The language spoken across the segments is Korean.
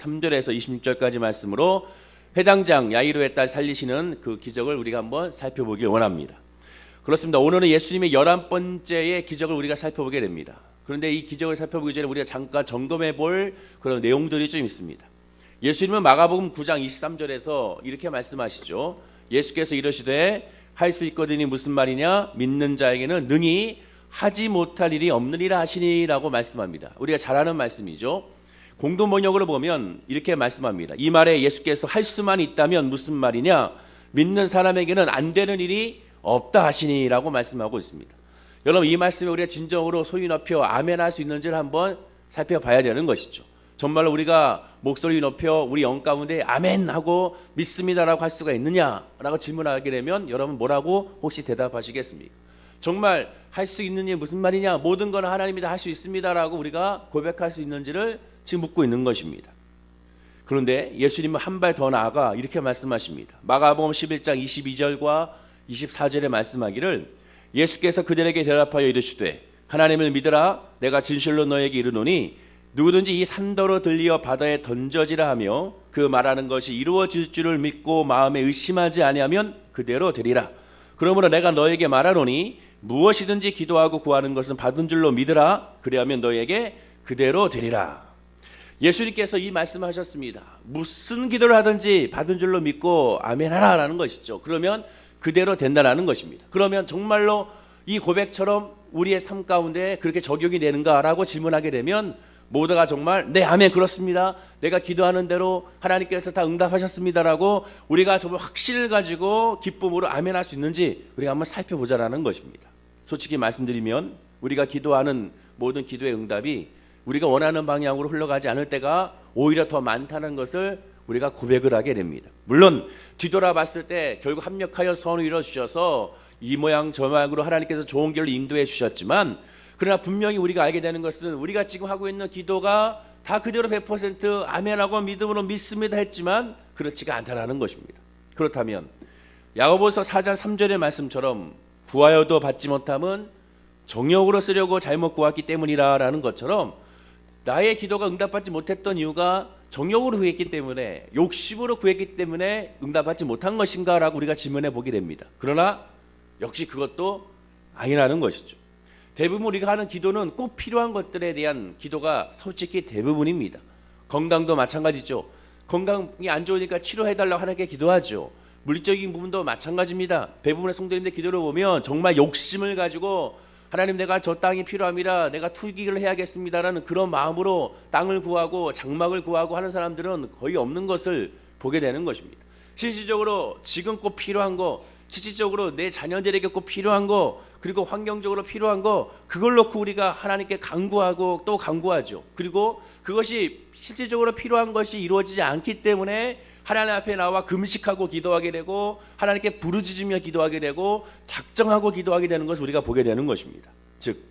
23절에서 26절까지 말씀으로 회당장 야이로의 딸 살리시는 그 기적을 우리가 한번 살펴보길 원합니다. 그렇습니다. 오늘은 예수님의 열한 번째의 기적을 우리가 살펴보게 됩니다. 그런데 이 기적을 살펴보기 전에 우리가 잠깐 점검해 볼 그런 내용들이 좀 있습니다. 예수님은 마가복음 9장 23절에서 이렇게 말씀하시죠. 예수께서 이러시되 할 수 있거든이 무슨 말이냐? 믿는 자에게는 능히 하지 못할 일이 없느니라 하시니라고 말씀합니다. 우리가 잘 아는 말씀이죠. 공동 번역으로 보면 이렇게 말씀합니다. 이 말에 예수께서 할 수만 있다면 무슨 말이냐? 믿는 사람에게는 안 되는 일이 없다 하시니라고 말씀하고 있습니다. 여러분 이 말씀에 우리가 진정으로 소위 높여 아멘할 수 있는지를 한번 살펴봐야 되는 것이죠. 정말로 우리가 목소리 높여 우리 영 가운데 아멘 하고 믿습니다라고 할 수가 있느냐라고 질문하게 되면 여러분 뭐라고 혹시 대답하시겠습니까? 정말 할 수 있는 일 무슨 말이냐? 모든 건 하나님이 다 할 수 있습니다라고 우리가 고백할 수 있는지를 지금 묻고 있는 것입니다. 그런데 예수님은 한 발 더 나아가 이렇게 말씀하십니다. 마가복음 11장 22절과 24절에 말씀하기를 예수께서 그들에게 대답하여 이르시되 하나님을 믿으라 내가 진실로 너에게 이르노니 누구든지 이 산더로 들리어 바다에 던져지라 하며 그 말하는 것이 이루어질 줄을 믿고 마음에 의심하지 아니하면 그대로 되리라. 그러므로 내가 너에게 말하노니 무엇이든지 기도하고 구하는 것은 받은 줄로 믿으라. 그리하면 너에게 그대로 되리라. 예수님께서 이 말씀하셨습니다. 무슨 기도를 하든지 받은 줄로 믿고 아멘하라라는 것이죠. 그러면 그대로 된다라는 것입니다. 그러면 정말로 이 고백처럼 우리의 삶 가운데 그렇게 적용이 되는가라고 질문하게 되면 모두가 정말 네 아멘 그렇습니다. 내가 기도하는 대로 하나님께서 다 응답하셨습니다라고 우리가 정말 확신을 가지고 기쁨으로 아멘할 수 있는지 우리가 한번 살펴보자라는 것입니다. 솔직히 말씀드리면 우리가 기도하는 모든 기도의 응답이 우리가 원하는 방향으로 흘러가지 않을 때가 오히려 더 많다는 것을 우리가 고백을 하게 됩니다. 물론 뒤돌아봤을 때 결국 합력하여 선을 이뤄 주셔서 이 모양 저 모양으로 하나님께서 좋은 길로 인도해 주셨지만 그러나 분명히 우리가 알게 되는 것은 우리가 지금 하고 있는 기도가 다 그대로 100% 아멘하고 믿음으로 믿습니다 했지만 그렇지가 않다라는 것입니다. 그렇다면 야고보서 4장 3절의 말씀처럼 구하여도 받지 못함은 정욕으로 쓰려고 잘못 구했기 때문이라라는 것처럼 나의 기도가 응답받지 못했던 이유가 정욕으로 구했기 때문에 욕심으로 구했기 때문에 응답받지 못한 것인가라고 우리가 질문해 보게 됩니다. 그러나 역시 그것도 아니라는 것이죠. 대부분 우리가 하는 기도는 꼭 필요한 것들에 대한 기도가 솔직히 대부분입니다. 건강도 마찬가지죠. 건강이 안 좋으니까 치료해달라고 하나님께 기도하죠. 물리적인 부분도 마찬가지입니다. 대부분의 성도님들 기도를 보면 정말 욕심을 가지고 하나님 내가 저 땅이 필요합니다. 내가 투기를 해야겠습니다라는 그런 마음으로 땅을 구하고 장막을 구하고 하는 사람들은 거의 없는 것을 보게 되는 것입니다. 실질적으로 지금 꼭 필요한 거, 실질적으로 내 자녀들에게 꼭 필요한 거, 그리고 환경적으로 필요한 거, 그걸 놓고 우리가 하나님께 강구하고 또 강구하죠. 그리고 그것이 실질적으로 필요한 것이 이루어지지 않기 때문에 하나님 앞에 나와 금식하고 기도하게 되고 하나님께 부르짖으며 기도하게 되고 작정하고 기도하게 되는 것을 우리가 보게 되는 것입니다. 즉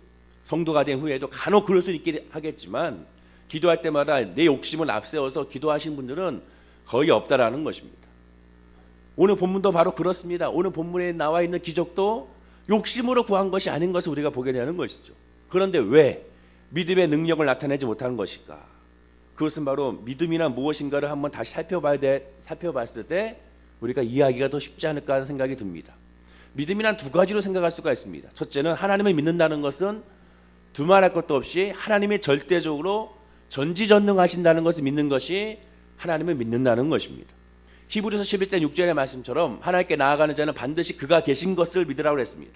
성도가 된 후에도 간혹 그럴 수 있긴 하겠지만 기도할 때마다 내 욕심을 앞세워서 기도하신 분들은 거의 없다라는 것입니다. 오늘 본문도 바로 그렇습니다. 오늘 본문에 나와 있는 기적도 욕심으로 구한 것이 아닌 것을 우리가 보게 되는 것이죠. 그런데 왜 믿음의 능력을 나타내지 못하는 것일까? 그것은 바로 믿음이나 무엇인가를 한번 다시 살펴봐야 돼, 살펴봤을 때 우리가 이해하기가 더 쉽지 않을까 하는 생각이 듭니다. 믿음이란 두 가지로 생각할 수가 있습니다. 첫째는 하나님을 믿는다는 것은 두말할 것도 없이 하나님이 절대적으로 전지전능하신다는 것을 믿는 것이 하나님을 믿는다는 것입니다. 히브리서 11장 6절의 말씀처럼 하나님께 나아가는 자는 반드시 그가 계신 것을 믿으라고 했습니다.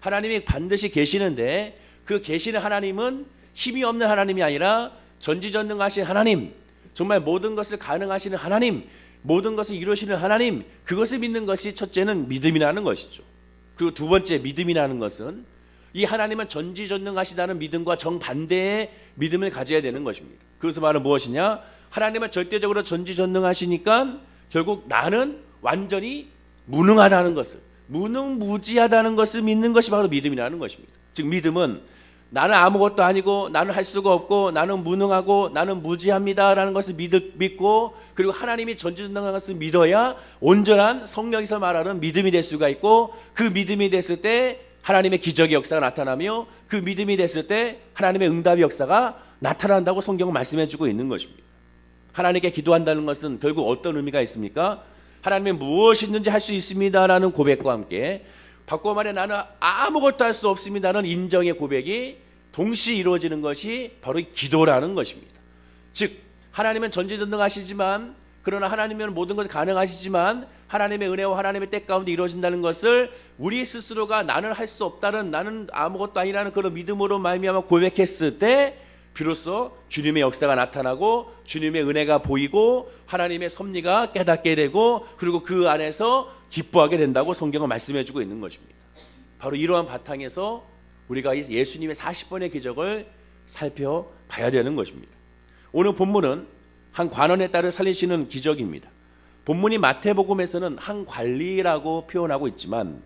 하나님이 반드시 계시는데 그 계시는 하나님은 힘이 없는 하나님이 아니라 전지전능하신 하나님, 정말 모든 것을 가능하시는 하나님, 모든 것을 이루시는 하나님, 그것을 믿는 것이 첫째는 믿음이라는 것이죠. 그리고 두 번째 믿음이라는 것은 이 하나님은 전지전능하시다는 믿음과 정반대의 믿음을 가져야 되는 것입니다. 그래서 말은 무엇이냐? 하나님은 절대적으로 전지전능하시니까 결국 나는 완전히 무능하다는 것을 무능무지하다는 것을 믿는 것이 바로 믿음이라는 것입니다. 즉 믿음은 나는 아무것도 아니고 나는 할 수가 없고 나는 무능하고 나는 무지합니다라는 것을 믿, 믿고 그리고 하나님이 전지전능한 것을 믿어야 온전한 성령에서 말하는 믿음이 될 수가 있고 그 믿음이 됐을 때 하나님의 기적의 역사가 나타나며 그 믿음이 됐을 때 하나님의 응답의 역사가 나타난다고 성경은 말씀해 주고 있는 것입니다. 하나님께 기도한다는 것은 결국 어떤 의미가 있습니까? 하나님이 무엇이든지 할 수 있습니다라는 고백과 함께 바꿔 말해 나는 아무것도 할 수 없습니다는 인정의 고백이 동시에 이루어지는 것이 바로 이 기도라는 것입니다. 즉 하나님은 전지전능하시지만 그러나 하나님은 모든 것이 가능하시지만 하나님의 은혜와 하나님의 때 가운데 이루어진다는 것을 우리 스스로가 나는 할 수 없다는 나는 아무것도 아니라는 그런 믿음으로 말미암아 고백했을 때 비로소 주님의 역사가 나타나고 주님의 은혜가 보이고 하나님의 섭리가 깨닫게 되고 그리고 그 안에서 기뻐하게 된다고 성경은 말씀해 주고 있는 것입니다. 바로 이러한 바탕에서 우리가 이 예수님의 40번의 기적을 살펴봐야 되는 것입니다. 오늘 본문은 한 관원의 딸을 살리시는 기적입니다. 본문이 마태복음에서는 한 관리라고 표현하고 있지만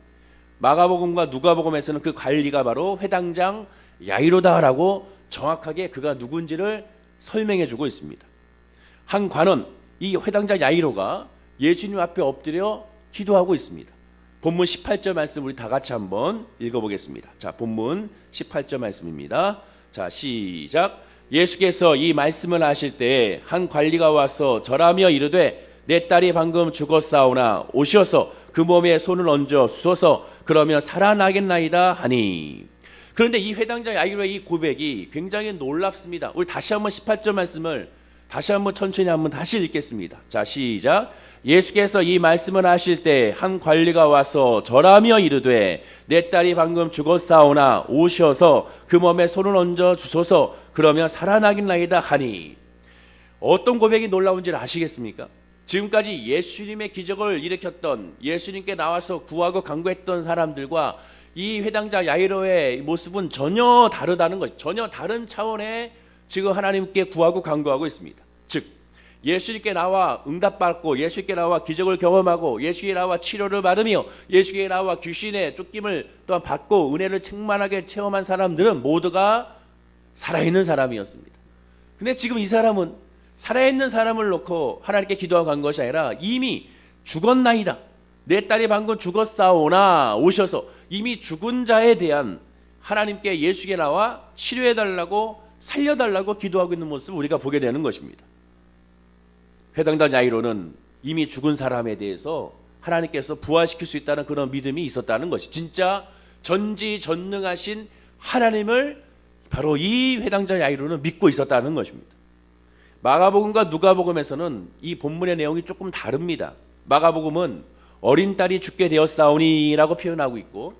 마가복음과 누가복음에서는 그 관리가 바로 회당장 야이로다라고 정확하게 그가 누군지를 설명해 주고 있습니다. 한 관원 이 회당장 야이로가 예수님 앞에 엎드려 기도하고 있습니다. 본문 18절 말씀 우리 다 같이 한번 읽어보겠습니다. 자, 본문 18절 말씀입니다. 자, 시작. 예수께서 이 말씀을 하실 때한 관리가 와서 절하며 이르되 내 딸이 방금 죽었사오나 오셔서 그 몸에 손을 얹어 주소서 그러면 살아나겠나이다 하니 그런데 이 회당장 야이로의 이 고백이 굉장히 놀랍습니다. 우리 다시 한번 18절 말씀을 다시 한번 천천히 한번 다시 읽겠습니다. 자, 시작. 예수께서 이 말씀을 하실 때 한 관리가 와서 절하며 이르되 내 딸이 방금 죽었사오나 오셔서 그 몸에 손을 얹어 주소서 그러면 살아나겠나이다 하니 어떤 고백이 놀라운지를 아시겠습니까? 지금까지 예수님의 기적을 일으켰던 예수님께 나와서 구하고 간구했던 사람들과 이 회당자 야이로의 모습은 전혀 다르다는 것, 전혀 다른 차원의 지금 하나님께 구하고 간구하고 있습니다. 즉 예수님께 나와 응답받고 예수님께 나와 기적을 경험하고 예수님께 나와 치료를 받으며 예수님께 나와 귀신의 쫓김을 또한 받고 은혜를 충만하게 체험한 사람들은 모두가 살아있는 사람이었습니다. 근데 지금 이 사람은 살아있는 사람을 놓고 하나님께 기도하고 간 것이 아니라 이미 죽었나이다. 내 딸이 방금 죽었사오나 오셔서 이미 죽은 자에 대한 하나님께 예수께 나와 치료해달라고 살려달라고 기도하고 있는 모습을 우리가 보게 되는 것입니다. 회당장 야이로는 이미 죽은 사람에 대해서 하나님께서 부활시킬 수 있다는 그런 믿음이 있었다는 것이 진짜 전지전능하신 하나님을 바로 이 회당장 야이로는 믿고 있었다는 것입니다. 마가복음과 누가복음에서는 이 본문의 내용이 조금 다릅니다. 마가복음은 어린 딸이 죽게 되었사오니라고 표현하고 있고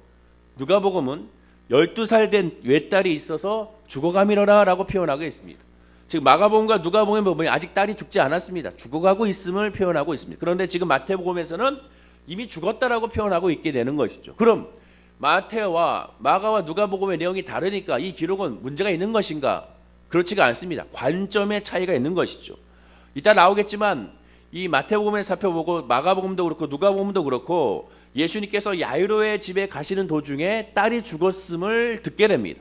누가복음은 12살 된 외딸이 있어서 죽어가미러라라고 표현하고 있습니다. 즉 마가복음과 누가복음에 보면 아직 딸이 죽지 않았습니다. 죽어가고 있음을 표현하고 있습니다. 그런데 지금 마태복음에서는 이미 죽었다라고 표현하고 있게 되는 것이죠. 그럼 마태와 마가와 누가복음의 내용이 다르니까 이 기록은 문제가 있는 것인가? 그렇지가 않습니다. 관점의 차이가 있는 것이죠. 이따 나오겠지만 이 마태복음을 살펴보고 마가복음도 그렇고 누가복음도 그렇고 예수님께서 야이로의 집에 가시는 도중에 딸이 죽었음을 듣게 됩니다.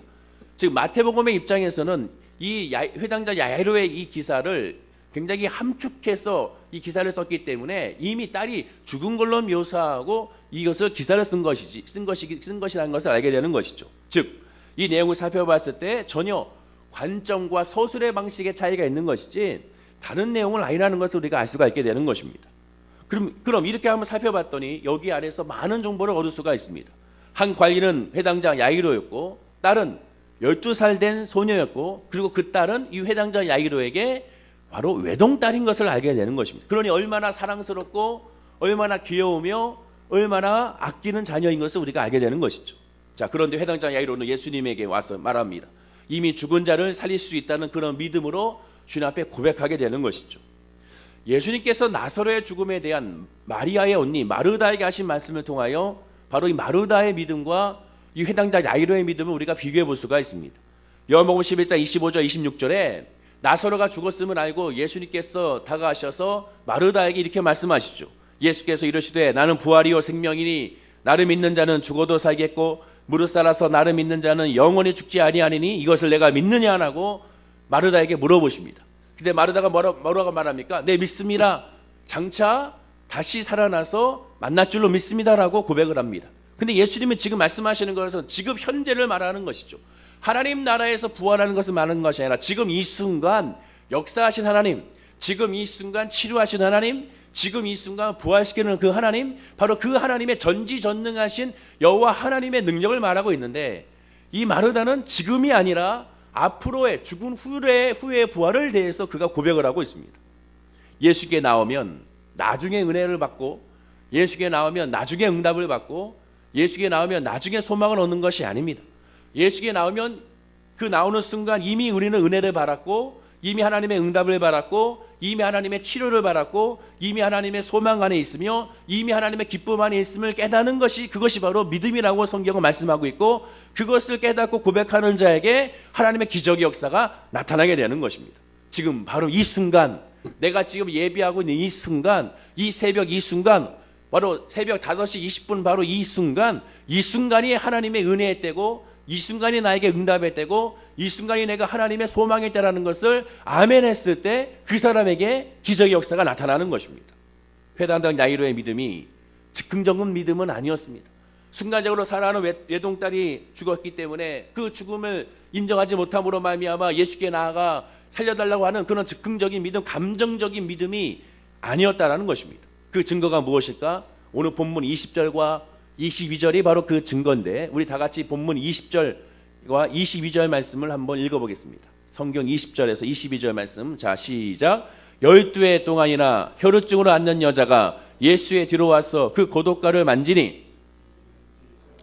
즉 마태복음의 입장에서는 이 야, 회당자 야이로의 이 기사를 굉장히 함축해서 이 기사를 썼기 때문에 이미 딸이 죽은 걸로 묘사하고 이것을 기사를 쓴 것이지 쓴 것이 쓴 것이라는 것을 알게 되는 것이죠. 즉 이 내용을 살펴봤을 때 전혀 관점과 서술의 방식의 차이가 있는 것이지 다른 내용을 아니라는 것을 우리가 알 수가 있게 되는 것입니다. 그럼 그럼 이렇게 한번 살펴봤더니 여기 안에서 많은 정보를 얻을 수가 있습니다. 한 관리는 회당장 야이로였고 딸은 12살 된 소녀였고 그리고 그 딸은 이 회당장 야이로에게 바로 외동딸인 것을 알게 되는 것입니다. 그러니 얼마나 사랑스럽고 얼마나 귀여우며 얼마나 아끼는 자녀인 것을 우리가 알게 되는 것이죠. 자, 그런데 회당장 야이로는 예수님에게 와서 말합니다. 이미 죽은 자를 살릴 수 있다는 그런 믿음으로 주님 앞에 고백하게 되는 것이죠. 예수님께서 나사로의 죽음에 대한 마리아의 언니 마르다에게 하신 말씀을 통하여 바로 이 마르다의 믿음과 이 회당자 야이로의 믿음을 우리가 비교해 볼 수가 있습니다. 요한복음 11장 25절 26절에 나사로가 죽었음을 알고 예수님께서 다가가셔서 마르다에게 이렇게 말씀하시죠. 예수께서 이러시되 나는 부활이요 생명이니 나를 믿는 자는 죽어도 살겠고 무릇 살아서 나를 믿는 자는 영원히 죽지 아니하니니 이것을 내가 믿느냐 하고 마르다에게 물어보십니다. 근데 마르다가 뭐라, 뭐라고 말합니까? 네 믿습니다. 장차 다시 살아나서 만날 줄로 믿습니다라고 고백을 합니다. 근데 예수님은 지금 말씀하시는 것은 지금 현재를 말하는 것이죠. 하나님 나라에서 부활하는 것을 말하는 것이 아니라 지금 이 순간 역사하신 하나님, 지금 이 순간 치료하신 하나님, 지금 이 순간 부활시키는 그 하나님, 바로 그 하나님의 전지전능하신 여호와 하나님의 능력을 말하고 있는데 이 마르다는 지금이 아니라 앞으로의 죽은 후에 후의 부활을 대해서 그가 고백을 하고 있습니다. 예수께 나오면 나중에 은혜를 받고 예수께 나오면 나중에 응답을 받고 예수께 나오면 나중에 소망을 얻는 것이 아닙니다. 예수께 나오면 그 나오는 순간 이미 우리는 은혜를 받았고 이미 하나님의 응답을 받았고 이미 하나님의 치료를 받았고 이미 하나님의 소망 안에 있으며 이미 하나님의 기쁨 안에 있음을 깨닫는 것이 그것이 바로 믿음이라고 성경은 말씀하고 있고 그것을 깨닫고 고백하는 자에게 하나님의 기적의 역사가 나타나게 되는 것입니다. 지금 바로 이 순간 내가 지금 예비하고 있는 이 순간 이 새벽 이 순간 바로 새벽 5시 20분 바로 이 순간 이 순간이 하나님의 은혜의 때고 이 순간이 나에게 응답의 때고 이 순간이 내가 하나님의 소망의 때라는 것을 아멘 했을 때 그 사람에게 기적의 역사가 나타나는 것입니다. 회당당 야이로의 믿음이 즉흥적인 믿음은 아니었습니다. 순간적으로 살아가는 외- 외동딸이 죽었기 때문에 그 죽음을 인정하지 못함으로 말미암아 예수께 나아가 살려달라고 하는 그런 즉흥적인 믿음, 감정적인 믿음이 아니었다라는 것입니다. 그 증거가 무엇일까? 오늘 본문 20절과 22절이 바로 그 증거인데 우리 다 같이 본문 20절과 22절 말씀을 한번 읽어보겠습니다. 성경 20절에서 22절 말씀 자 시작 열두 해 동안이나 혈루증으로 앉는 여자가 예수의 뒤로 와서 그 고독가를 만지니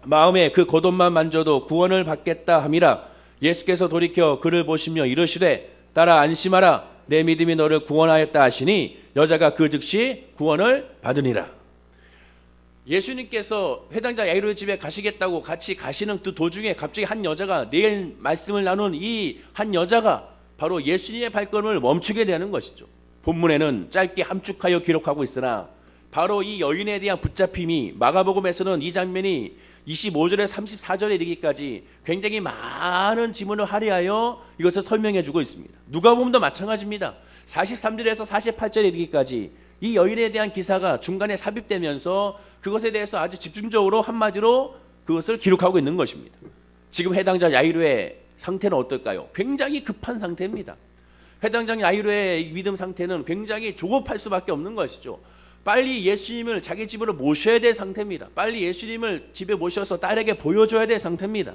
마음에 그 겉옷만 만져도 구원을 받겠다 함이라 예수께서 돌이켜 그를 보시며 이르시되 따라 안심하라 내 믿음이 너를 구원하였다 하시니 여자가 그 즉시 구원을 받으니라 예수님께서 회당자 야이로의 집에 가시겠다고 같이 가시는 그 도중에 갑자기 한 여자가 내일 말씀을 나눈 이 한 여자가 바로 예수님의 발걸음을 멈추게 되는 것이죠. 본문에는 짧게 함축하여 기록하고 있으나 바로 이 여인에 대한 붙잡힘이 마가복음에서는 이 장면이 25절에 34절에 이르기까지 굉장히 많은 지문을 할애하여 이것을 설명해 주고 있습니다. 누가복음도 마찬가지입니다. 43절에서 48절에 이르기까지 이 여인에 대한 기사가 중간에 삽입되면서 그것에 대해서 아주 집중적으로 한마디로 그것을 기록하고 있는 것입니다. 지금 해당자 야이로의 상태는 어떨까요? 굉장히 급한 상태입니다. 해당자 야이로의 믿음 상태는 굉장히 조급할 수밖에 없는 것이죠. 빨리 예수님을 자기 집으로 모셔야 될 상태입니다. 빨리 예수님을 집에 모셔서 딸에게 보여줘야 될 상태입니다.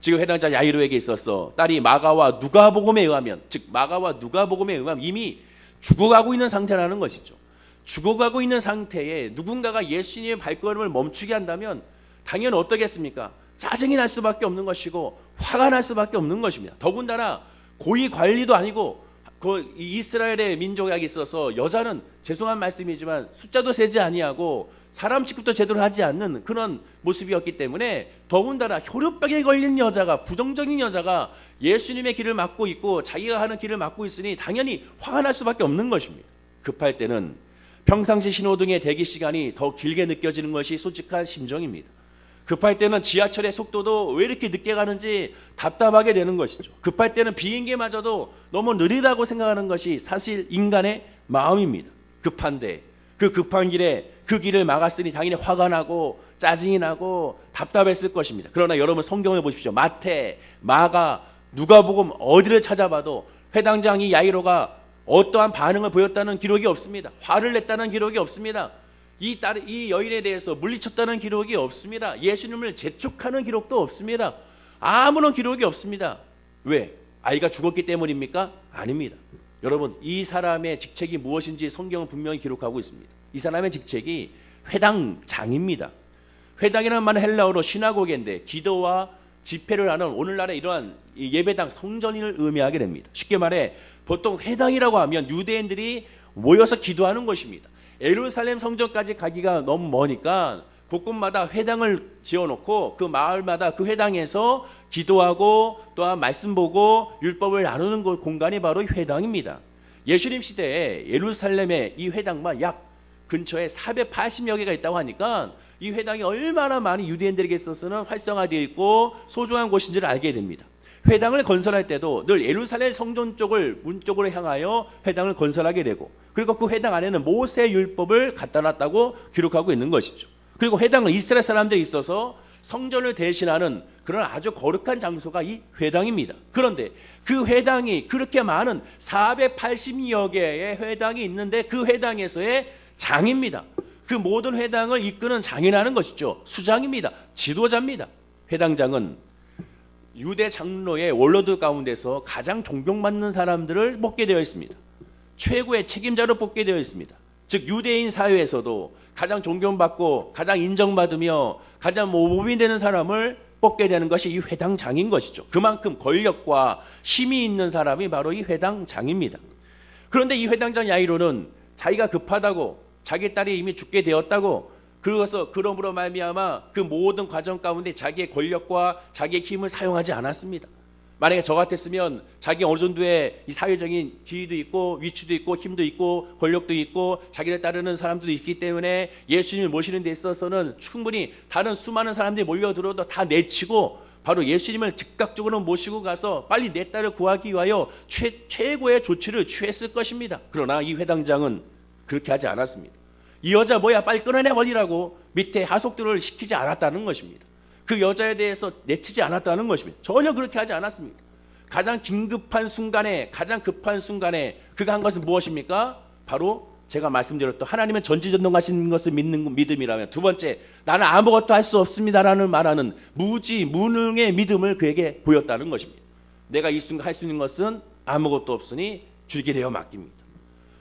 지금 해당자 야이로에게 있어서 딸이 마가와 누가복음에 의하면 즉 마가와 누가복음에 의하면 이미 죽어가고 있는 상태라는 것이죠. 죽어가고 있는 상태에 누군가가 예수님의 발걸음을 멈추게 한다면 당연히 어떻겠습니까? 짜증이 날 수밖에 없는 것이고 화가 날 수밖에 없는 것입니다. 더군다나 고위 관리도 아니고 그 이스라엘의 민족에 있어서 여자는 죄송한 말씀이지만 숫자도 세지 아니하고 사람 취급도 제대로 하지 않는 그런 모습이었기 때문에 더군다나 혈육병에 걸린 여자가 부정적인 여자가 예수님의 길을 막고 있고 자기가 하는 길을 막고 있으니 당연히 화가 날 수밖에 없는 것입니다. 급할 때는 평상시 신호등의 대기 시간이 더 길게 느껴지는 것이 솔직한 심정입니다. 급할 때는 지하철의 속도도 왜 이렇게 늦게 가는지 답답하게 되는 것이죠. 급할 때는 비행기마저도 너무 느리다고 생각하는 것이 사실 인간의 마음입니다. 급한데 그 급한 길에 그 길을 막았으니 당연히 화가 나고 짜증이 나고 답답했을 것입니다. 그러나 여러분 성경을 보십시오. 마태, 마가, 누가복음 어디를 찾아봐도 회당장이 야이로가 어떠한 반응을 보였다는 기록이 없습니다. 화를 냈다는 기록이 없습니다. 이 딸, 이 여인에 대해서 물리쳤다는 기록이 없습니다. 예수님을 재촉하는 기록도 없습니다. 아무런 기록이 없습니다. 왜? 아이가 죽었기 때문입니까? 아닙니다. 여러분, 이 사람의 직책이 무엇인지 성경은 분명히 기록하고 있습니다. 이 사람의 직책이 회당장입니다. 회당이라는 말은 헬라어로 시나고게인데 기도와 집회를 하는 오늘날의 이러한 이 예배당 성전인을 의미하게 됩니다. 쉽게 말해 보통 회당이라고 하면 유대인들이 모여서 기도하는 것입니다. 예루살렘 성전까지 가기가 너무 머니까 곳곳마다 회당을 지어놓고 그 마을마다 그 회당에서 기도하고 또한 말씀 보고 율법을 나누는 곳 공간이 바로 회당입니다. 예수님 시대에 예루살렘의 이 회당만 약 근처에 480여 개가 있다고 하니까 이 회당이 얼마나 많은 유대인들에게 있어서는 활성화되어 있고 소중한 곳인지를 알게 됩니다. 회당을 건설할 때도 늘 예루살렘 성전 쪽을 문 쪽으로 향하여 회당을 건설하게 되고 그리고 그 회당 안에는 모세 율법을 갖다 놨다고 기록하고 있는 것이죠. 그리고 회당은 이스라엘 사람들이 있어서 성전을 대신하는 그런 아주 거룩한 장소가 이 회당입니다. 그런데 그 회당이 그렇게 많은 480여 개의 회당이 있는데 그 회당에서의 장입니다. 그 모든 회당을 이끄는 장이라는 것이죠. 수장입니다. 지도자입니다. 회당장은 유대 장로의 원로들 가운데서 가장 존경받는 사람들을 뽑게 되어 있습니다. 최고의 책임자로 뽑게 되어 있습니다. 즉 유대인 사회에서도 가장 존경받고 가장 인정받으며 가장 모범이 되는 사람을 뽑게 되는 것이 이 회당장인 것이죠. 그만큼 권력과 힘이 있는 사람이 바로 이 회당장입니다. 그런데 이 회당장 야이로는 자기가 급하다고 자기 딸이 이미 죽게 되었다고 그래서 그러므로 말미암아 그 모든 과정 가운데 자기의 권력과 자기의 힘을 사용하지 않았습니다. 만약에 저 같았으면 자기 어느 정도의 이 사회적인 지위도 있고 위치도 있고 힘도 있고 권력도 있고 자기를 따르는 사람들도 있기 때문에 예수님을 모시는 데 있어서는 충분히 다른 수많은 사람들이 몰려들어도 다 내치고 바로 예수님을 즉각적으로 모시고 가서 빨리 내 딸을 구하기 위하여 최, 최고의 조치를 취했을 것입니다. 그러나 이 회당장은 그렇게 하지 않았습니다. 이 여자 뭐야 빨리 끊어내 버리라고 밑에 하속들을 시키지 않았다는 것입니다. 그 여자에 대해서 내치지 않았다는 것입니다. 전혀 그렇게 하지 않았습니다. 가장 긴급한 순간에 가장 급한 순간에 그가 한 것은 무엇입니까? 바로 제가 말씀드렸던 하나님은 전지전능하신 것을 믿는 믿음이라면 두 번째 나는 아무것도 할 수 없습니다라는 말하는 무지 무능의 믿음을 그에게 보였다는 것입니다. 내가 이 순간 할 수 있는 것은 아무것도 없으니 주게 되어 맡깁니다.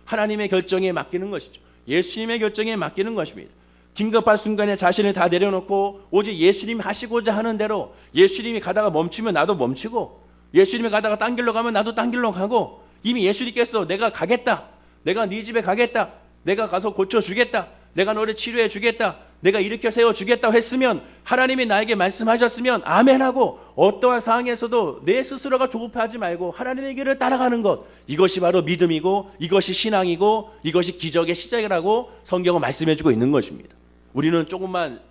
하나님의 결정에 맡기는 것이죠. 예수님의 결정에 맡기는 것입니다. 긴급한 순간에 자신을 다 내려놓고 오직 예수님이 하시고자 하는 대로 예수님이 가다가 멈추면 나도 멈추고 예수님이 가다가 딴 길로 가면 나도 딴 길로 가고 이미 예수님께서 내가 가겠다. 내가 네 집에 가겠다. 내가 가서 고쳐 주겠다. 내가 너를 치료해 주겠다. 내가 일으켜 세워 주겠다고 했으면 하나님이 나에게 말씀하셨으면 아멘하고 어떠한 상황에서도 내 스스로가 조급하지 말고 하나님의 길을 따라가는 것 이것이 바로 믿음이고 이것이 신앙이고 이것이 기적의 시작이라고 성경은 말씀해 주고 있는 것입니다. 우리는 조금만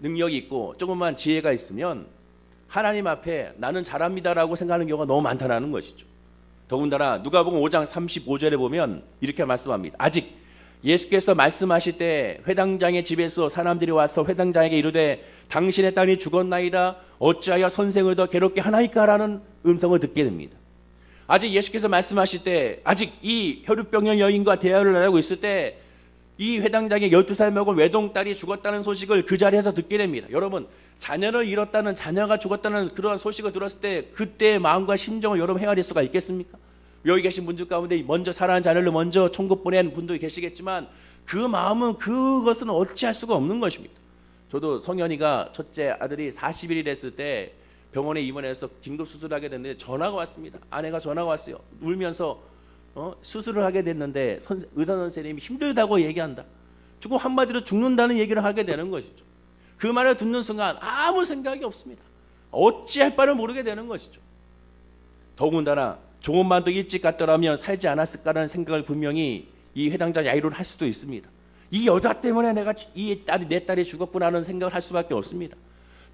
능력이 있고 조금만 지혜가 있으면 하나님 앞에 나는 잘합니다라고 생각하는 경우가 너무 많다는 것이죠. 더군다나 누가복음 5장 35절에 보면 이렇게 말씀합니다. 아직 예수께서 말씀하실 때 회당장의 집에서 사람들이 와서 회당장에게 이르되 당신의 딸이 죽었나이다 어찌하여 선생을 더 괴롭게 하나이까라는 음성을 듣게 됩니다. 아직 예수께서 말씀하실 때 아직 이 혈루병의 여인과 대화를 나누고 있을 때 이 회당장의 12살 먹은 외동딸이 죽었다는 소식을 그 자리에서 듣게 됩니다. 여러분 자녀를 잃었다는 자녀가 죽었다는 그런 소식을 들었을 때 그때의 마음과 심정을 여러분 헤아릴 수가 있겠습니까? 여기 계신 분들 가운데 먼저 살아난 자녀를 먼저 천국 보낸 분도 계시겠지만 그 마음은 그것은 어찌할 수가 없는 것입니다. 저도 성현이가 첫째 아들이 40일이 됐을 때 병원에 입원해서 긴급 수술하게 됐는데 전화가 왔습니다. 아내가 전화가 왔어요. 울면서 어? 수술을 하게 됐는데 선, 의사 선생님이 힘들다고 얘기한다. 조금 한마디로 죽는다는 얘기를 하게 되는 것이죠. 그 말을 듣는 순간 아무 생각이 없습니다. 어찌할 바를 모르게 되는 것이죠. 더군다나 더 일찍 갔더라면 살지 않았을까라는 생각을 분명히 이 회당장 야이로는 할 수도 있습니다. 이 여자 때문에 내가 이 딸이 내 딸이 죽었구나 하는 생각을 할 수밖에 없습니다.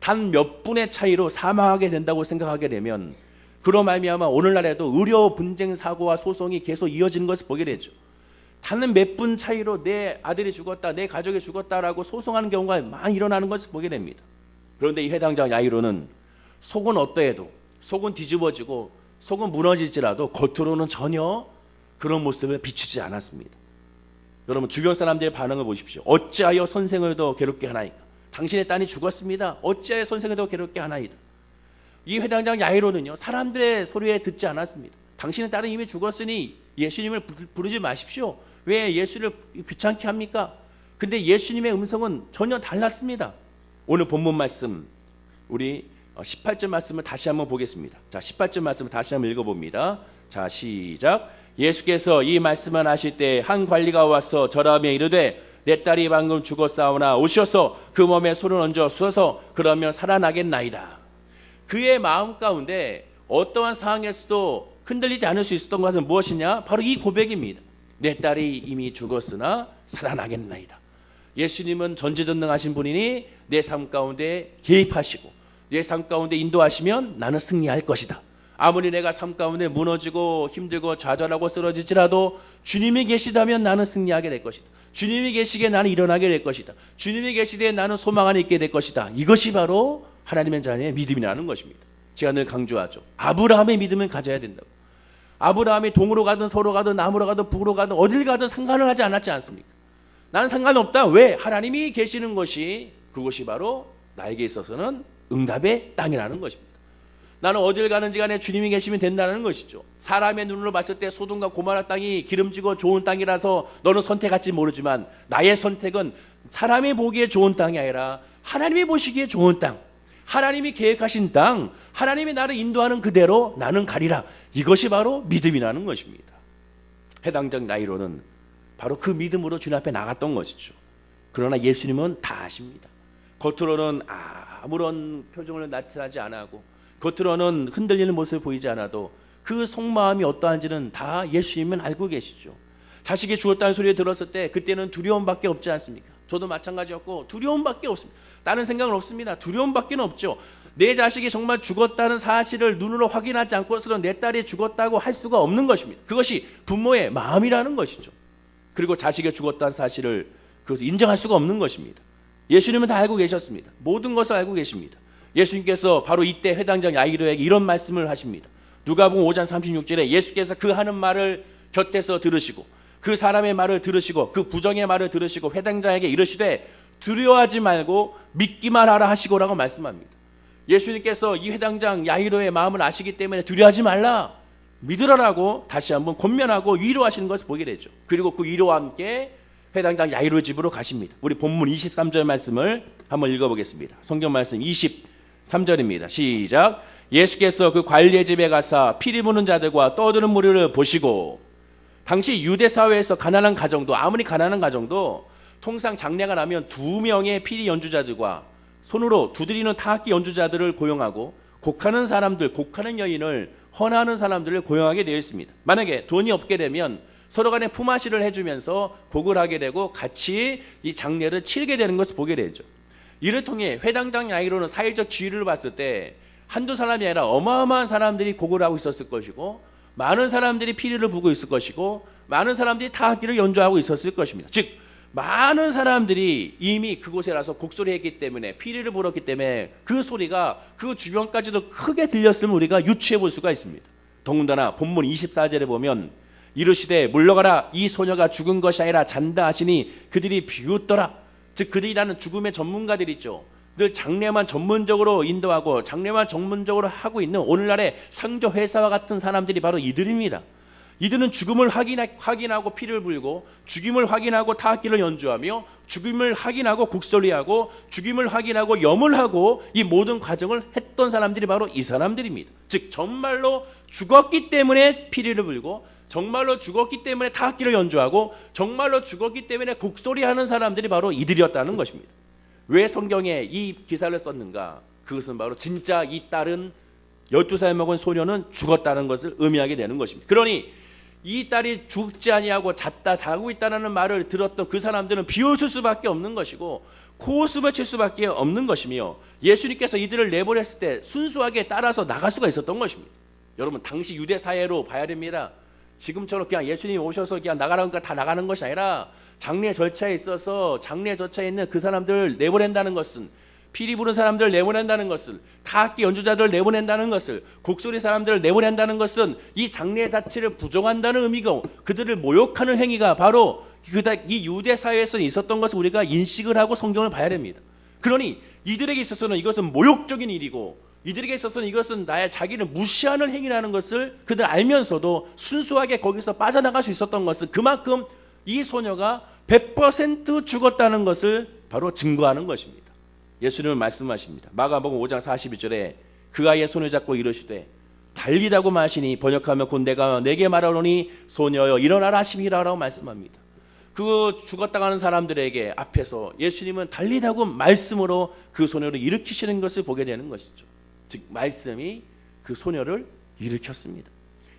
단 몇 분의 차이로 사망하게 된다고 생각하게 되면 그로 말미암아 오늘날에도 의료 분쟁 사고와 소송이 계속 이어지는 것을 보게 되죠. 단은 몇 분 차이로 내 아들이 죽었다, 내 가족이 죽었다라고 소송하는 경우가 많이 일어나는 것을 보게 됩니다. 그런데 이 회당장 야이로는 속은 어떠해도 속은 뒤집어지고 속은 무너질지라도 겉으로는 전혀 그런 모습을 비추지 않았습니다. 여러분 주변 사람들의 반응을 보십시오. 어찌하여 선생을 더 괴롭게 하나이까? 당신의 딸이 죽었습니다. 어찌하여 선생을 더 괴롭게 하나이다. 이 회당장 야이로는요 사람들의 소리에 듣지 않았습니다. 당신의 딸은 이미 죽었으니 예수님을 부르지 마십시오. 왜 예수를 귀찮게 합니까? 근데 예수님의 음성은 전혀 달랐습니다. 오늘 본문 말씀 우리 18절 말씀을 다시 한번 보겠습니다. 자, 18절 말씀을 다시 한번 읽어봅니다. 자, 시작. 예수께서 이 말씀을 하실 때 한 관리가 와서 절하며 이르되 내 딸이 방금 죽었사오나 오셔서 그 몸에 손을 얹어 쑤어서 그러면 살아나겠나이다. 그의 마음 가운데 어떠한 상황에서도 흔들리지 않을 수 있었던 것은 무엇이냐? 바로 이 고백입니다. 내 딸이 이미 죽었으나 살아나겠나이다. 예수님은 전지전능하신 분이니 내 삶 가운데 개입하시고 내 삶 가운데 인도하시면 나는 승리할 것이다. 아무리 내가 삶 가운데 무너지고 힘들고 좌절하고 쓰러지지라도 주님이 계시다면 나는 승리하게 될 것이다. 주님이 계시기에 나는 일어나게 될 것이다. 주님이 계시기에 나는 소망 안에 있게 될 것이다. 이것이 바로 하나님의 자녀의 믿음이라는 것입니다. 제가 늘 강조하죠. 아브라함의 믿음을 가져야 된다고. 아브라함이 동으로 가든 서로 가든 남으로 가든 북으로 가든 어딜 가든 상관을 하지 않았지 않습니까? 나는 상관없다. 왜? 하나님이 계시는 것이 그것이 바로 나에게 있어서는 응답의 땅이라는 것입니다. 나는 어딜 가는지 간에 주님이 계시면 된다는 것이죠. 사람의 눈으로 봤을 때 소돔과 고마라 땅이 기름지고 좋은 땅이라서 너는 선택할지 모르지만 나의 선택은 사람이 보기에 좋은 땅이 아니라 하나님이 보시기에 좋은 땅. 하나님이 계획하신 땅, 하나님이 나를 인도하는 그대로 나는 가리라. 이것이 바로 믿음이라는 것입니다. 해당적 나이로는 바로 그 믿음으로 주님 앞에 나갔던 것이죠. 그러나 예수님은 다 아십니다. 겉으로는 아무런 표정을 나타나지 않고 겉으로는 흔들리는 모습을 보이지 않아도 그 속마음이 어떠한지는 다 예수님은 알고 계시죠. 자식이 죽었다는 소리를 들었을 때 그때는 두려움밖에 없지 않습니까? 저도 마찬가지였고 두려움밖에 없습니다. 다른 생각은 없습니다. 두려움밖에 없죠. 내 자식이 정말 죽었다는 사실을 눈으로 확인하지 않고서는 내 딸이 죽었다고 할 수가 없는 것입니다. 그것이 부모의 마음이라는 것이죠. 그리고 자식이 죽었다는 사실을 그것을 인정할 수가 없는 것입니다. 예수님은 다 알고 계셨습니다. 모든 것을 알고 계십니다. 예수님께서 바로 이때 회당장 야이로에게 이런 말씀을 하십니다. 누가복음 5장 36절에 예수께서 그 하는 말을 곁에서 들으시고 그 사람의 말을 들으시고 그 부정의 말을 들으시고 회당장에게 이르시되 두려워하지 말고 믿기만 하라 하시고라고 말씀합니다. 예수님께서 이 회당장 야이로의 마음을 아시기 때문에 두려워하지 말라 믿으라라고 다시 한번 권면하고 위로하시는 것을 보게 되죠. 그리고 그 위로와 함께 회당장 야이로 집으로 가십니다. 우리 본문 23절 말씀을 한번 읽어보겠습니다. 성경 말씀 23절입니다. 시작. 예수께서 그 관리의 집에 가사 피리 부는 자들과 떠드는 무리를 보시고 당시 유대 사회에서 가난한 가정도 아무리 가난한 가정도 통상 장례가 나면 두 명의 피리 연주자들과 손으로 두드리는 타악기 연주자들을 고용하고 곡하는 사람들, 곡하는 여인을 헌하는 사람들을 고용하게 되어 있습니다. 만약에 돈이 없게 되면 서로 간에 품앗이를 해주면서 곡을 하게 되고 같이 이 장례를 치르게 되는 것을 보게 되죠. 이를 통해 회당장 야이로는 사회적 지위를 봤을 때 한두 사람이 아니라 어마어마한 사람들이 곡을 하고 있었을 것이고 많은 사람들이 피리를 부고 있을 것이고 많은 사람들이 타악기를 연주하고 있었을 것입니다. 즉 많은 사람들이 이미 그곳에 가서 곡소리했기 때문에 피리를 불었기 때문에 그 소리가 그 주변까지도 크게 들렸음을 우리가 유추해 볼 수가 있습니다. 더군다나 본문 24절에 보면 이르시되 물러가라 이 소녀가 죽은 것이 아니라 잔다 하시니 그들이 비웃더라. 즉 그들이라는 죽음의 전문가들 있죠. 늘 장례만 전문적으로 인도하고 장례만 전문적으로 하고 있는 오늘날의 상조 회사와 같은 사람들이 바로 이들입니다. 이들은 죽음을 확인하고 피를 불고 죽임을 확인하고 타악기를 연주하며 죽임을 확인하고 곡소리하고 죽임을 확인하고 염을 하고 이 모든 과정을 했던 사람들이 바로 이 사람들입니다. 즉 정말로 죽었기 때문에 피리를 불고 정말로 죽었기 때문에 타악기를 연주하고 정말로 죽었기 때문에 곡소리하는 사람들이 바로 이들이었다는 것입니다. 왜 성경에 이 기사를 썼는가? 그것은 바로 진짜 이 딸은 12살 먹은 소녀는 죽었다는 것을 의미하게 되는 것입니다. 그러니 이 딸이 죽지 아니하고 잤다 자고 있다는 말을 들었던 그 사람들은 비웃을 수밖에 없는 것이고 코웃음을 칠 수밖에 없는 것이며 예수님께서 이들을 내보냈을 때 순수하게 따라서 나갈 수가 있었던 것입니다. 여러분 당시 유대 사회로 봐야 됩니다. 지금처럼 그냥 예수님 오셔서 그냥 나가라니까 다 나가는 것이 아니라 장례 절차에 있어서 장례 절차에 있는 그 사람들을 내보낸다는 것은 피리 부는 사람들을 내보낸다는 것을 타악기 연주자들을 내보낸다는 것을 곡소리 사람들을 내보낸다는 것은 이 장례 자체를 부정한다는 의미고 그들을 모욕하는 행위가 바로 그닥 이 유대 사회에서 있었던 것을 우리가 인식을 하고 성경을 봐야 됩니다. 그러니 이들에게 있어서는 이것은 모욕적인 일이고 이들에게 있어서는 이것은 나의 자기를 무시하는 행위라는 것을 그들 알면서도 순수하게 거기서 빠져나갈 수 있었던 것은 그만큼 이 소녀가 100% 죽었다는 것을 바로 증거하는 것입니다. 예수님은 말씀하십니다. 마가복음 5장 42절에 그 아이의 손을 잡고 이르시되 달리다고 마시니 번역하면 곧 내가 내게 말하노니 소녀여 일어나라 하심이라라고 말씀합니다. 그 죽었다 가는 사람들에게 앞에서 예수님은 달리다고 말씀으로 그 소녀를 일으키시는 것을 보게 되는 것이죠. 즉 말씀이 그 소녀를 일으켰습니다.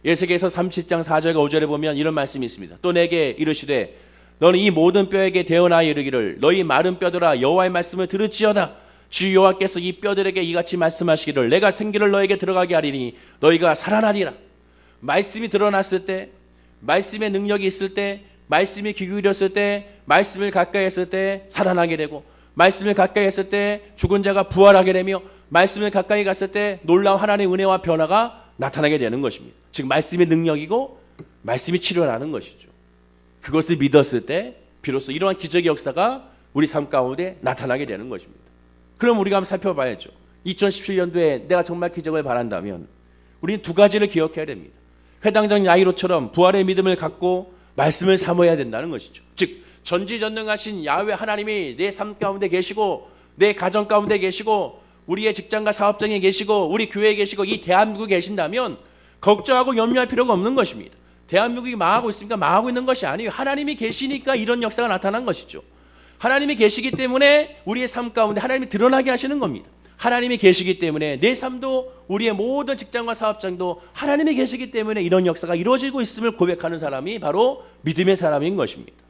예수께서 37장 4절과 5절에 보면 이런 말씀이 있습니다. 또 내게 이르시되 너는 이 모든 뼈에게 대어나 이르기를 너희 마른 뼈들아 여호와의 말씀을 들을지어다 주 여호와께서 이 뼈들에게 이같이 말씀하시기를 내가 생기를 너에게 들어가게 하리니 너희가 살아나리라 말씀이 드러났을 때 말씀의 능력이 있을 때 말씀이 귀 기울였을 때 말씀을 가까이 했을 때 살아나게 되고 말씀을 가까이 했을 때 죽은 자가 부활하게 되며 말씀을 가까이 갔을 때 놀라운 하나님의 은혜와 변화가 나타나게 되는 것입니다. 즉 말씀의 능력이고 말씀이 치료하는 것이죠. 그것을 믿었을 때 비로소 이러한 기적의 역사가 우리 삶 가운데 나타나게 되는 것입니다. 그럼 우리가 한번 살펴봐야죠. 2017년도에 내가 정말 기적을 바란다면 우리는 두 가지를 기억해야 됩니다. 회당장 야이로처럼 부활의 믿음을 갖고 말씀을 사모해야 된다는 것이죠. 즉 전지전능하신 야훼 하나님이 내 삶 가운데 계시고 내 가정 가운데 계시고 우리의 직장과 사업장에 계시고 우리 교회에 계시고 이 대한민국에 계신다면 걱정하고 염려할 필요가 없는 것입니다. 대한민국이 망하고 있으니까 망하고 있는 것이 아니에요. 하나님이 계시니까 이런 역사가 나타난 것이죠. 하나님이 계시기 때문에 우리의 삶 가운데 하나님이 드러나게 하시는 겁니다. 하나님이 계시기 때문에 내 삶도 우리의 모든 직장과 사업장도 하나님이 계시기 때문에 이런 역사가 이루어지고 있음을 고백하는 사람이 바로 믿음의 사람인 것입니다.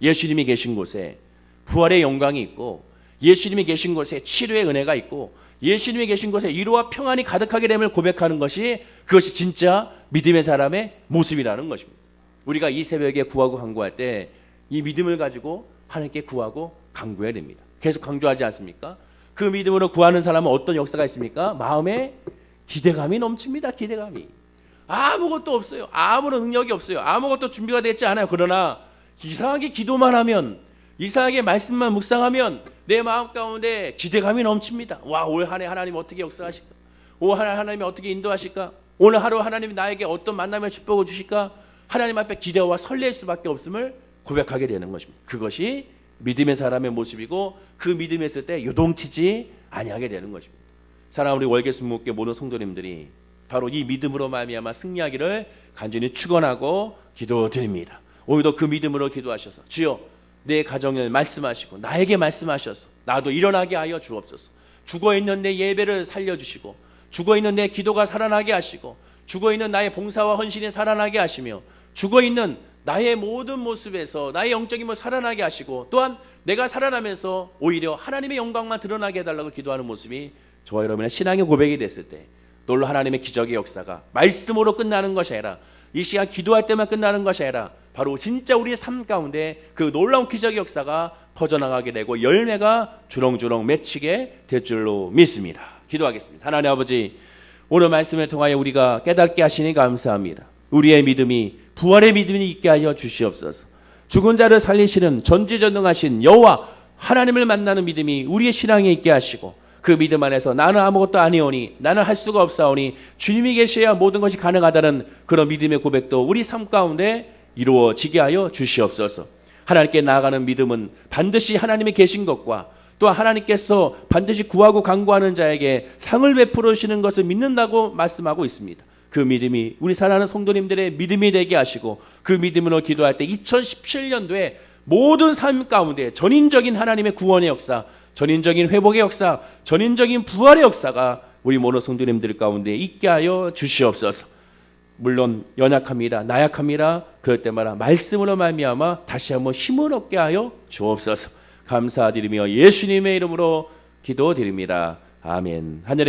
예수님이 계신 곳에 부활의 영광이 있고 예수님이 계신 곳에 치료의 은혜가 있고 예수님이 계신 곳에 위로와 평안이 가득하게 됨을 고백하는 것이 그것이 진짜 믿음의 사람의 모습이라는 것입니다. 우리가 이 새벽에 구하고 간구할 때 이 믿음을 가지고 하나님께 구하고 간구해야 됩니다. 계속 강조하지 않습니까? 그 믿음으로 구하는 사람은 어떤 역사가 있습니까? 마음에 기대감이 넘칩니다. 기대감이. 아무것도 없어요. 아무런 능력이 없어요. 아무것도 준비가 됐지 않아요. 그러나 이상하게 기도만 하면 이상하게 말씀만 묵상하면 내 마음 가운데 기대감이 넘칩니다. 와, 올 한 해 하나님 어떻게 역사하실까? 올 한 해 하나님 어떻게 인도하실까? 오늘 하루 하나님이 나에게 어떤 만남의 축복을 주실까? 하나님 앞에 기대와 설레일 수밖에 없음을 고백하게 되는 것입니다. 그것이 믿음의 사람의 모습이고 그 믿음에 있을 때 요동치지 아니하게 되는 것입니다. 사랑 우리 월계순목교 모든 성도님들이 바로 이 믿음으로 말미암아 승리하기를 간절히 축원하고 기도드립니다. 오늘도 그 믿음으로 기도하셔서 주여 내 가정을 말씀하시고 나에게 말씀하셔서 나도 일어나게 하여 주옵소서. 죽어 있는 내 예배를 살려 주시고 죽어 있는 내 기도가 살아나게 하시고 죽어 있는 나의 봉사와 헌신이 살아나게 하시며 죽어 있는 나의 모든 모습에서 나의 영적인 모습 살아나게 하시고 또한 내가 살아나면서 오히려 하나님의 영광만 드러나게 해달라고 기도하는 모습이 저와 여러분의 신앙의 고백이 됐을 때 놀라 하나님의 기적의 역사가 말씀으로 끝나는 것이 아니라 이 시간 기도할 때만 끝나는 것이 아니라 바로 진짜 우리의 삶 가운데 그 놀라운 기적의 역사가 퍼져나가게 되고 열매가 주렁주렁 맺히게 될 줄로 믿습니다. 기도하겠습니다. 하나님 아버지 오늘 말씀을 통하여 우리가 깨닫게 하시니 감사합니다. 우리의 믿음이 부활의 믿음이 있게 하여 주시옵소서. 죽은 자를 살리시는 전지전능하신 여호와 하나님을 만나는 믿음이 우리의 신앙에 있게 하시고 그 믿음 안에서 나는 아무것도 아니오니 나는 할 수가 없사오니 주님이 계셔야 모든 것이 가능하다는 그런 믿음의 고백도 우리 삶 가운데 이루어지게 하여 주시옵소서. 하나님께 나아가는 믿음은 반드시 하나님이 계신 것과 또 하나님께서 반드시 구하고 간구하는 자에게 상을 베풀어 주시는 것을 믿는다고 말씀하고 있습니다. 그 믿음이 우리 사랑하는 성도님들의 믿음이 되게 하시고 그 믿음으로 기도할 때 2017년도에 모든 삶 가운데 전인적인 하나님의 구원의 역사, 전인적인 회복의 역사, 전인적인 부활의 역사가 우리 모든 성도님들 가운데 있게 하여 주시옵소서. 물론 연약합니다. 나약합니다. 그럴 때마다 말씀으로 말미암아 다시 한번 힘을 얻게 하여 주옵소서. 감사드리며 예수님의 이름으로 기도드립니다. 아멘. 하늘의